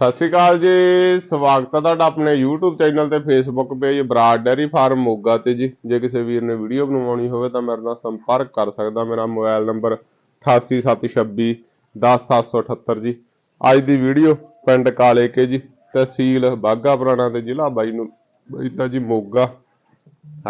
ਸਤਿ ਸ਼੍ਰੀ ਅਕਾਲ ਜੀ। ਸਵਾਗਤ ਹੈ ਤੁਹਾਡਾ ਆਪਣੇ YouTube ਚੈਨਲ ਤੇ Facebook page Brar dairy farm Moga ਤੇ ਜੀ। ਜੇ ਕਿਸੇ ਵੀਰ ਨੇ ਵੀਡੀਓ ਬਣਵਾਉਣੀ ਹੋਵੇ ਤਾਂ ਮੇਰੇ ਨਾਲ ਸੰਪਰਕ ਕਰ ਸਕਦਾ। ਮੇਰਾ ਮੋਬਾਈਲ ਨੰਬਰ 8876 10778 ਜੀ। ਅੱਜ ਦੀ ਵੀਡੀਓ ਪਿੰਡ ਕਾਲੇ ਕੇ ਜੀ, ਤਹਿਸੀਲ ਬਾਗਾ ਪੁਰਾਣਾ ਤੇ ਜ਼ਿਲ੍ਹਾ ਬਾਈ ਨੂੰ ਬਾਈ ਤਾਂ ਜੀ ਮੋਗਾ।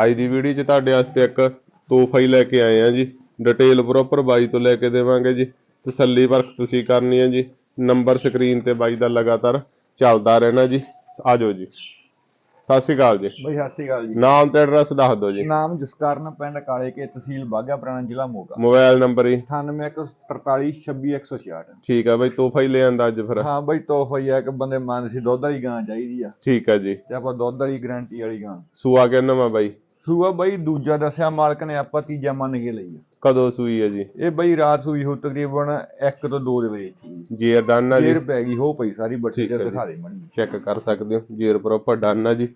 ਅੱਜ ਦੀ ਵੀਡੀਓ 'ਚ ਤੁਹਾਡੇ ਵਾਸਤੇ ਇੱਕ ਤੋਹਫਾ ਹੀ ਲੈ ਕੇ ਆਏ ਆ ਜੀ। ਡਿਟੇਲ ਪ੍ਰੋਪਰ ਬਾਈ ਤੋਂ ਲੈ ਕੇ ਦੇਵਾਂਗੇ ਜੀ। ਤਸੱਲੀ ਪਰਖ ਤੁਸੀਂ ਕਰਨੀ ਹੈ ਜੀ। ਨੰਬਰ ਸਕਰੀਨ ਤੇ ਬਾਈ ਦਾ ਲਗਾਤਾਰ ਚੱਲਦਾ ਰਹਿਣਾ ਜੀ। ਆਜੋ ਜੀ। ਸਤਿ ਸ਼੍ਰੀ ਅਕਾਲ ਜੀ। ਬਈ ਸਤਿ ਸ਼੍ਰੀ ਅਕਾਲ ਜੀ। ਨਾਮ ਤੇ ਐਡਰੈਸ ਦੱਸ ਦਿਓ ਜੀ। ਨਾਮ ਜਸਕਰਨ ਪਿੰਡ ਕਾਲੇ ਕੇ ਤਹਿਸੀਲ ਬਾਗਾ ਪੁਰਾਣਾ ਜ਼ਿਲ੍ਹਾ ਮੋਗਾ। ਮੋਬਾਈਲ ਨੰਬਰ ਹੀ 9843266166 ਠੀਕ ਆ ਬਾਈ ਤੋਹਫਾ ਹੀ ਲੈ ਆਂਦਾ ਅੱਜ ਫਿਰ। ਹਾਂ ਬਈ ਤੋਹਫਾ ਹੀ ਆ ਕਿ ਬੰਦੇ ਮੰਨ ਸੀ ਦੁੱਧ ਵਾਲੀ ਗਾਂ ਚਾਹੀਦੀ ਆ। ਠੀਕ ਆ ਜੀ। ਤੇ ਆਪਾਂ ਦੁੱਧ ਵਾਲੀ ਗਾਰੰਟੀ ਵਾਲੀ ਗਾਂ। ਸੂਆ ਕਿੰਨਾ ਵਾ ਬਾਈ? ਸੂਆ ਬਈ ਦੂਜਾ ਦੱਸਿਆ ਮਾਲਕ ਨੇ ਆਪਾਂ ਤੀਜਾ ਮੰਨ ਕੇ ਲਈ ਆ। ਕਦੋਂ ਸੂਈ ਹੈ ਜੀ? ਇਹ ਬਈ ਰਾਤ ਸੂਈ ਹੋ ਤਕਰੀਬਨ 1 ਤੋਂ 2 ਦੇ ਵਜੇ ਜੇਰ ਡਨ ਜੀ। ਫੇਰ ਪੈ ਗਈ ਹੋ ਪਈ ਸਾਰੀ ਠੀਕ ਤੇ ਹੈ। ਦਿਖਾ ਦੇ ਮਣੀ ਚੈੱਕ ਕਰ ਸਕਦੇ ਹੋ ਜੇਰ ਪ੍ਰੋਪਰ ਡਨ ਜੀ।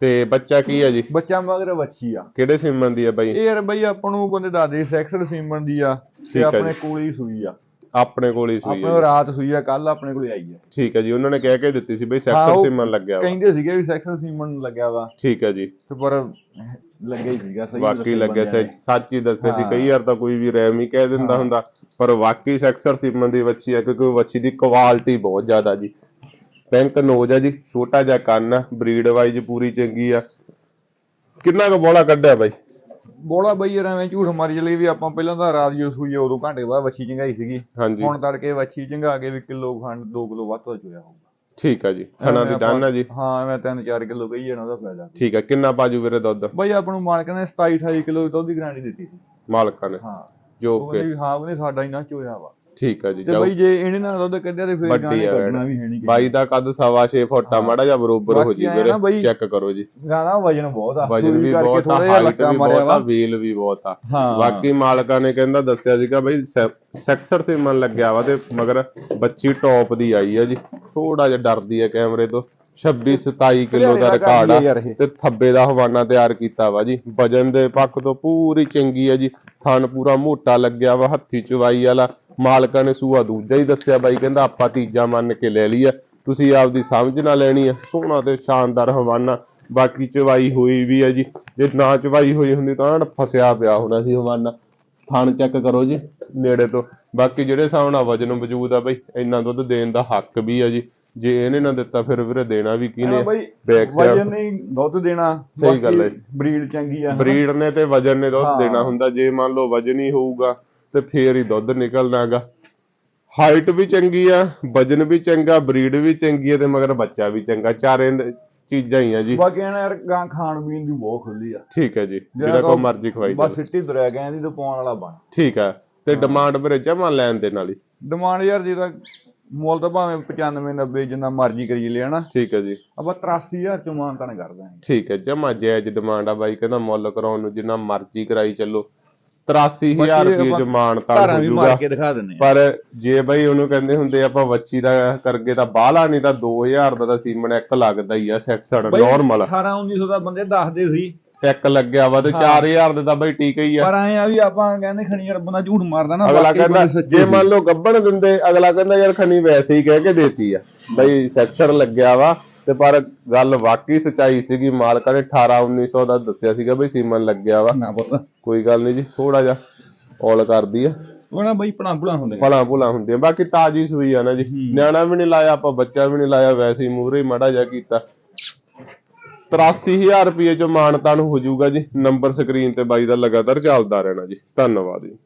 ਤੇ ਬੱਚਾ ਕੀ ਆ ਜੀ? ਬੱਚਾ ਮਗਰ ਵੱਛੀ ਆ। ਕਿਹੜੇ ਸਿੰਮਨ ਦੀ ਆ ਬਾਈ? ਇਹ ਯਾਰ ਬਈ ਆਪਾਂ ਨੂੰ ਬੰਦੇ ਦੱਸਦੇ ਸੈਕਸਲ ਸੀਮਨ ਦੀ ਆ ਤੇ ਆਪਣੇ। ਕੋਲ ਹੀ ਸੂਈ ਆ। ਆਪਣੇ ਕੋਲ ਹੀ ਸੂਈ ਆਪਣੇ ਕੋਲ ਰਾਤ ਸੂਈ ਆ ਕੱਲ ਆਪਣੇ ਕੋਲ ਆਈ ਆ। ਠੀਕ ਹੈ ਜੀ ਉਹਨਾਂ ਨੇ ਕਹਿ ਕੇ ਦਿੱਤੀ ਸੀ ਬਈ ਉਹ ਸਿੰਮਨ ਲੱਗਿਆ ਵਾ। ਕਹਿੰਦੇ ਸੀਗੇ ਵੀ ਸੈਕਸਲ ਸੀਮਨ ਲੱਗਿਆ ਵਾ। ਠੀਕ ਹੈ ਜੀ। ਤੇ ਪਰ ਲੱਗਿਆ ਹੀ ਸੀਗਾ ਸਹੀ ਵਾਕਈ ਲੱਗਿਆ ਸੱਚ ਹੀ ਦੱਸਿਆ ਸੀ। ਕਈ ਵਾਰ ਤਾਂ ਕੋਈ ਵੀ ਰੈਮ ਹੀ ਕਹਿ ਦਿੰਦਾ ਹੁੰਦਾ ਪਰ ਵਾਕਈ ਸੈਕਸਰ ਸਿੰਮਨ ਦੀ ਵੱਛੀ ਆ ਕਿਉਂਕਿ ਵੱਛੀ ਦੀ ਕੁਆਲਿਟੀ ਬਹੁਤ ਜ਼ਿਆਦਾ ਜੀ। ਪਿੰਕ ਨੋਜ ਆ ਜੀ ਛੋਟਾ ਜਿਹਾ ਕੰਨ ਆ ਬਰੀਡ ਵਾਈਜ਼ ਪੂਰੀ ਚੰਗੀ ਆ। ਕਿੰਨਾ ਕੁ ਬੋਲਾ ਕੱਢਿਆ ਬਾਈ। ਬੋਲਾ ਬਈ ਐਵੇਂ ਝੂਠ ਮਾਰੀ ਚਲੀ ਵੀ ਆਪਾਂ ਪਹਿਲਾਂ ਤਾਂ ਰਾਤ ਜੋ ਸੂਈ ਉਦੋਂ ਘੰਟੇ ਬਾਅਦ ਵੱਛੀ ਚੰਗਾਈ ਸੀਗੀ। ਹਾਂਜੀ। ਹੁਣ ਤੜਕੇ ਵੱਛੀ ਚੰਗਾ ਕੇ ਵੀ ਕਿਲੋ ਖੰਡ 2 ਕਿਲੋ ਵੱਧ ਤੋਂ ਚੁਰਿਆ ਹੋਊਗਾ। ਠੀਕ ਆ ਜੀ ਥਣਾ ਦੀ ਡਨ ਆ ਜੀ। ਹਾਂ ਐਵੇਂ 3-4 ਕਿਲੋ ਕਹੀ ਜਾਣਾ ਉਹਦਾ ਫਾਇਦਾ ਠੀਕ ਆ ਕਿੰਨਾ ਬਾਜੂ ਵੀਰੇ ਦੁੱਧ? ਬਈ ਆਪਾਂ ਨੂੰ ਮਾਲਕ ਨੇ 27-28 ਕਿਲੋ ਦੁੱਧ ਦੀ ਗਾਰੰਟੀ ਦਿੱਤੀ ਸੀ। ਮਾਲਕਾਂ ਨੇ। ਹਾਂ। ਜੋ ਕਿ ਹਾਂ ਉਹਨੇ ਸਾਡਾ ਇੰਨਾ ਚੋਇਆ ਵਾ। ਠੀਕ ਆ ਜੀ ਤੇ ਜਾਓ। ਬਈ ਜੇ ਇਹਨੇ ਨਾਲ ਦੁੱਧ ਕੱਢਿਆ ਤੇ ਫਿਰ ਵੱਡੀ ਗਾਣੇ ਆ ਕੱਢਣਾ ਵੀ ਹੈ ਨਹੀਂ ਬਾਈ ਦਾ ਕੱਦ ਸਵਾ 6 ਫੁੱਟ ਆ। ਮਾੜਾ ਜਿਹਾ ਬਰੋਬਰ ਹੋ ਬਾਕੀ ਜੀ ਵੀਰੇ ਬਈ- ਚੈੱਕ ਕਰੋ ਜੀ। ਗਾਣਾ ਵਜਨ ਬਹੁਤ ਆ ਵਜਨ ਸੂਈ ਵੀ ਕਰਕੇ ਬਹੁਤ ਆ ਥੋੜ੍ਹਾ ਜਿਹਾ ਹਾਈਟ ਵੀ ਮਾਰਿਆ ਬਹੁਤ ਆ ਵਾ। ਵੀਲ ਵੀ ਬਹੁਤ ਆ। ਹਾਂ। ਬਾਕੀ ਮਾਲਕਾਂ ਨੇ ਕਹਿੰਦਾ ਦੱਸਿਆ ਸੀਗਾ ਬਈ ਸੈਕਸਰ ਸਿਮਨ ਲੱਗਿਆ ਵਾ ਤੇ ਮਗਰ ਬੱਚੀ ਟੌਪ ਦੀ ਆਈ ਆ ਜੀ। ਥੋੜਾ ਜਿਹਾ ਡਰਦੀ ਆ ਕੈਮਰੇ ਤੋਂ। 26 27 ਕਿਲੋ ਦਾ ਰਿਕਾਰਡ ਆ ਯਾਰ ਆ ਇਹ। ਤੇ ਥੱਬੇ ਦਾ ਹਵਾਨਾ ਤਿਆਰ ਕੀਤਾ ਵਾ ਜੀ। ਵਜਨ ਦੇ ਪੱਖ ਤੋਂ ਪੂਰੀ ਚੰਗੀ ਆ ਜੀ। ਥਣ ਪੂਰਾ ਮੋਟਾ ਲੱਗਿਆ ਵਾ ਹੱਥੀ ਚਵਾਈ ਵਾਲਾ। ਮਾਲਕਾਂ ਨੇ ਸੂਆ ਦੂਜਾ ਹੀ ਦੱਸਿਆ ਬਾਈ ਕਹਿੰਦਾ ਆਪਾਂ ਤੀਜਾ ਮੰਨ ਕੇ ਲੈ ਲਈ ਆ ਤੁਸੀਂ ਆਪਦੀ ਸਮਝ ਨਾਲ ਲੈਣੀ ਆ। ਸੋਹਣਾ ਤੇ ਸ਼ਾਨਦਾਰ ਹਵਾਨਾ। ਬਾਕੀ ਚਵਾਈ ਹੋਈ ਵੀ ਆ ਜੀ। ਜੇ ਨਾ ਚਵਾਈ ਹੋਈ ਹੁੰਦੀ ਤਾਂ ਐਨ ਫਸਿਆ ਪਿਆ ਹੋਣਾ ਸੀ ਹਵਾਨਾ। ਥਣ ਚੈੱਕ ਕਰੋ ਜੀ ਨੇੜੇ ਤੋਂ। ਬਾਕੀ ਜਿਹੜੇ ਹਿਸਾਬ ਨਾਲ ਵਜਨ ਵਜੂਦ ਆ ਬਈ ਇੰਨਾ ਦੁੱਧ ਦੇਣ ਦਾ ਹੱਕ ਵੀ ਆ ਜੀ। ਜੇ ਇਹਨੇ ਨਾ ਦਿੱਤਾ ਫਿਰ ਵੀਰੇ ਦੇਣਾ ਵੀ ਹਾਂ back side- ਵਜਨ ਨਹੀਂ ਦੁੱਧ ਦੇਣਾ। ਸਹੀ ਗੱਲ ਹੈ। ਬਰੀਡ ਚੰਗੀ ਆ। ਬਰੀਡ ਨੇ ਤੇ ਵਜਨ ਨੇ ਦੁੱਧ ਹਾਂ। ਦੇਣਾ ਹੁੰਦਾ। ਜੇ ਮੰਨ ਲਓ ਵਜਨ ਹੀ ਹੋਊਗਾ ਤੇ ਫੇਰ ਹੀ ਦੁੱਧ ਨਿਕਲਣਾਗਾ ਹਾਈਟ ਵੀ ਚੰਗੀ ਆ ਵਜਨ ਵੀ ਚੰਗਾ ਬਰੀਡ ਵੀ ਚੰਗੀ ਆ ਤੇ ਮਗਰ ਬੱਚਾ ਵੀ ਚੰਗਾ। ਚਾਰੇ ਚੀਜ਼ਾਂ ਹੀ ਆ ਜੀ। ਬਾਕੀ ਇਹਨਾਂ ਯਾਰ ਗਾਂ ਖਾਣ ਪੀਣ ਦੀ ਬਹੁਤ ਖੁੱਲੀ ਆ। ਠੀਕ ਹੈ ਜੀ। ਜਿਹੜਾ ਕੋ ਮਰਜ਼ੀ ਖਵਾਈ ਬਸ ਸਿੱਟੀ ਤੁਰਿਆ ਗਿਆ ਇਹਦੀ ਤਾਂ ਪਾਉਣ ਵਾਲਾ ਬਣ। ਠੀਕ ਆ। ਤੇ ਡਿਮਾਂਡ ਵੀਰੇ ਜਮਾ ਲੈਣ ਦੇ ਨਾਲ ਹੀ। ਡਿਮਾਂਡ ਯਾਰ ਜਿਹਦਾ ਮੁੱਲ ਤਾਂ ਭਾਵੇਂ 95 90 ਜਿੰਨਾ ਮਰਜ਼ੀ ਕਰੀ ਲਿਆ ਨਾ। ਠੀਕ ਹੈ ਜੀ। ਆਪਾਂ 83000 ਚ ਮਾਨਤਾਨ ਕਰ ਦਾਂਗੇ ਠੀਕ ਹੈ ਜਮਾ ਜਾਇਜ਼ ਡਿਮਾਂਡ ਆ ਬਾਈ ਕਹਿੰਦਾ ਮੁੱਲ ਕਰਾਉਣ ਨੂੰ ਜਿੰਨਾ ਮਰਜ਼ੀ ਕਰਾਈ ਚੱਲੋ। 83000 ਬਾਕੀ ਰੁਪਏ ਚ ਮਾਨਤਾ ਹੋ। ਪਰ ਜੇ ਬਈ ਉਹਨੂੰ ਕਹਿੰਦੇ ਹੁੰਦੇ ਆਪਾਂ ਵੱਚੀ ਦਾ ਕਰਗੇ ਤਾਂ ਬਾਹਲਾ ਨਹੀਂ ਤਾਂ 2000 ਦਾ ਤਾਂ ਸੀਮਨ ਇੱਕ ਲੱਗਦਾ ਹੀ ਆ ਸੈਕਸਡ ਬਈ ਨਾਰਮਲ 18 1900 ਦਾ ਬੰਦੇ ਦੱਸਦੇ ਸੀ। ਇੱਕ ਲੱਗਿਆ ਵਾ ਤੇ 4000 ਦੇ ਤਾਂ ਬਈ ਠੀਕ ਹੀ ਆ। ਪਰ ਐ ਆ ਵੀ ਆਪਾਂ ਕਹਿੰਦੇ ਖਣੀ ਯਾਰ ਬੰਦਾ ਝੂਠ ਮਾਰਦਾ ਨਾ ਅਗਲਾ ਕਹਿੰਦਾ ਜੇ। ਮੰਨ ਲਓ ਗੱਬਣ ਦਿੰਦੇ ਅਗਲਾ ਕਹਿੰਦਾ ਯਾਰ ਖਣੀ ਵੈਸੇ ਹੀ ਕਹਿ ਕੇ ਦੇਤੀ ਆ। ਬਈ ਸੈਕਸਰ ਲੱਗਿਆ ਵਾ। ਤੇ ਪਰ ਗੱਲ ਵਾਕਈ ਸਚਾਈ ਸੀਗੀ ਮਾਲਕਾਂ ਨੇ 18 1900 ਦਾ ਦੱਸਿਆ ਸੀਗਾ ਬਈ ਸੀਮਨ ਲੱਗਿਆ ਵਾ। ਨਾ ਪੁੱਤ। ਕੋਈ ਗੱਲ ਨਹੀਂ ਜੀ ਥੋੜਾ ਜਿਹਾ ਔਲ ਕਰਦੀ ਆ। ਉਹ ਨਾ ਬਈ ਪਣਾ ਪੁਣਾ ਹੁੰਦੇ ਫਲਾਂ ਫੁਲਾਂ ਹੁੰਦੀਆਂ ਬਾਕੀ ਤਾਜੀ ਸੂਈ ਆ ਨਾ ਜੀ। ਨਿਆਣਾ ਵੀ ਨਹੀਂ ਲਾਇਆ ਆਪਾਂ ਬੱਚਾ ਵੀ ਨਹੀਂ ਲਾਇਆ ਵੈਸੇ ਹੀ ਮਾੜਾ ਜਿਹਾ ਕੀਤਾ। 83000 ਰੁਪਏ ਚ ਮਾਨਤਾਨ ਹੋ ਜਾਊਗਾ ਜੀ ਨੰਬਰ ਸਕਰੀਨ ਤੇ ਬਾਈ ਦਾ ਲਗਾਤਾਰ ਚੱਲਦਾ ਰਹਿਣਾ ਜੀ। ਧੰਨਵਾਦ ਜੀ।